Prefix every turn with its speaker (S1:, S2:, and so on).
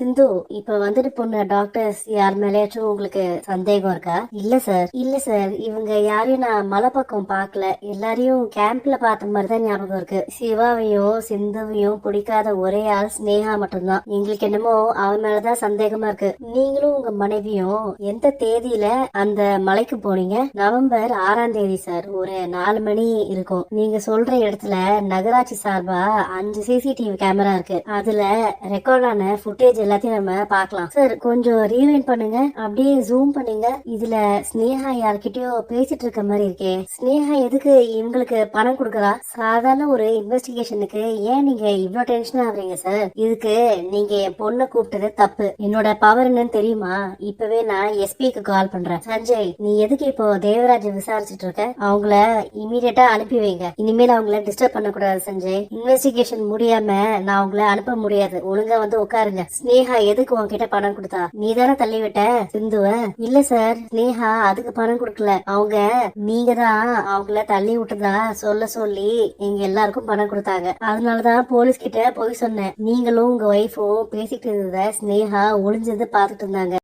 S1: சிந்து இப்ப வந்துட்டு போன டாக்டர்ஸ் யார் மேலேயாச்சும் உங்களுக்கு சந்தேகம் இருக்கா? இல்ல சார் இல்ல சார் இவங்க யாரையும் நான் மலை பக்கம் பார்க்கல. எல்லாரையும் கேம்ப்ல பார்த்த மாதிரி தான் ஞாபகம் இருக்கு. சிவாவையும் சிந்துவையும் பிடிக்காத ஒரே ஆள் ஸ்னேகா மட்டும்தான். எங்களுக்கு என்னமோ அவன் மேலதான் சந்தேகமா இருக்கு. நீங்களும் உங்க மனைவியும் எந்த தேதியில அந்த மலைக்கு போனீங்க? நவம்பர் ஆறாம் தேதி சார் ஒரு நாலு மணி இருக்கும். நீங்க சொல்ற இடத்துல நகராட்சி சார்பா அஞ்சு சிசிடிவி கேமரா இருக்கு. அதுல ரெக்கார்டான ஃபுட்டேஜ் எல்லாத்தையும் நம்ம பார்க்கலாம். சார் கொஞ்சம் ரீவைண்ட் பண்ணுங்க. அப்படியே ஜூம் பண்ணுங்க. இதுல ஸ்னேகா யார்கிட்டயோ பேசிட்டு இருக்க மாதிரி இருக்கே. ஸ்னேகா எதுக்கு இவங்களுக்கு பணம் கொடுக்குறா? சாதாரண ஒரு இன்வெஸ்டிகேஷனுக்கு ஏன் நீங்க இவ்ளோ டென்ஷன் ஆகுறீங்க சார் இதுக்கு நீங்க என் பொண்ணை கூப்பிட்டது தப்பு. என்னோட பவர் என்னன்னு தெரியுமா? இப்பவே நான் எஸ்பிக்கு கால் பண்றேன். சஞ்சய் நீ எதுக்கு இப்போ தேவராஜ் விசாரிச்சுட்டு இருக்க? அவங்கள இமீடியட்டா அனுப்பி வைங்க. இனிமேல் அவங்கள டிஸ்டர்ப் பண்ணக்கூடாது சஞ்சய். இன்வெஸ்டிகேஷன் முடியாம நான் அவங்கள அனுப்ப முடியாது. ஒழுங்கா வந்து உட்காருங்க. ஸ்னேகா எதுக்கு உன்கிட்ட பணம் கொடுத்தா? நீ தானே தள்ளி விட்ட சிந்துவ. இல்ல சார் ஸ்னேகா அதுக்கு பணம் கொடுக்கல. அவங்க நீங்க தான் அவங்கள தள்ளி விட்டதா சொல்ல சொல்லி எங்க எல்லாருக்கும் பணம் கொடுத்தாங்க. அதனாலதான் போலீஸ் கிட்ட போய் சொன்னேன். நீங்களும் உங்க ஒய்ஃபும் பேசிட்டு இருந்தத ஸ்னேகா ஒளிஞ்சது பாத்துட்டு இருந்தாங்க.